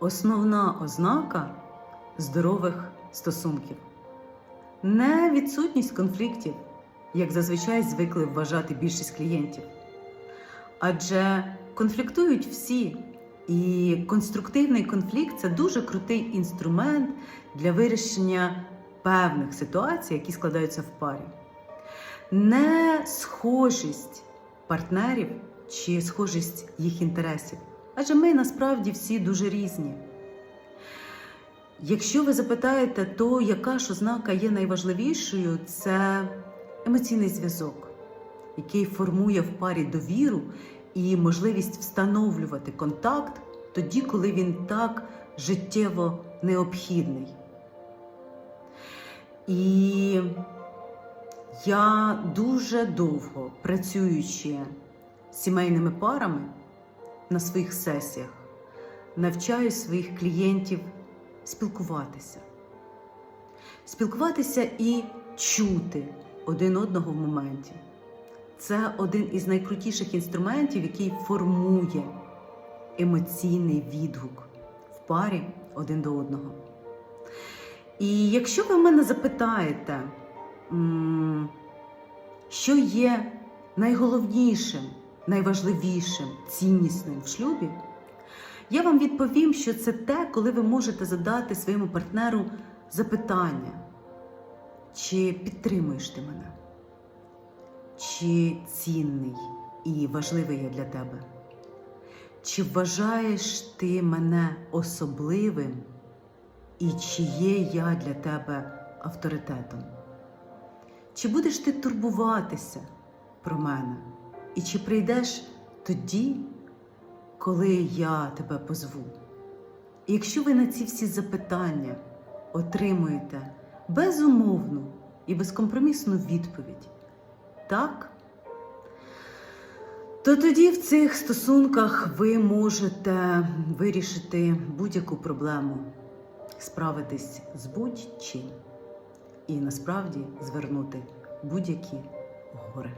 основна ознака здорових стосунків. Не відсутність конфліктів, як зазвичай звикли вважати більшість клієнтів. Адже конфліктують всі, і конструктивний конфлікт це дуже крутий інструмент для вирішення певних ситуацій, які складаються в парі. Не схожість партнерів чи схожість їх інтересів. Адже ми насправді всі дуже різні. Якщо ви запитаєте, то яка ж ознака є найважливішою, це емоційний зв'язок, який формує в парі довіру і можливість встановлювати контакт тоді, коли він так життєво необхідний. І я дуже довго працюючи з сімейними парами на своїх сесіях, навчаю своїх клієнтів спілкуватися. Спілкуватися і чути один одного в моменті. Це один із найкрутіших інструментів, який формує емоційний відгук в парі один до одного. І якщо ви в мене запитаєте, що є найголовнішим, найважливішим, ціннісним в шлюбі, я вам відповім, що це те, коли ви можете задати своєму партнеру запитання, чи підтримуєш ти мене, чи цінний і важливий я для тебе, чи вважаєш ти мене особливим, і чи є я для тебе авторитетом? Чи будеш ти турбуватися про мене? І чи прийдеш тоді, коли я тебе позву? І якщо ви на ці всі запитання отримуєте безумовну і безкомпромісну відповідь, так, то тоді в цих стосунках ви можете вирішити будь-яку проблему, справитись з будь-чим і насправді звернути будь-які гори.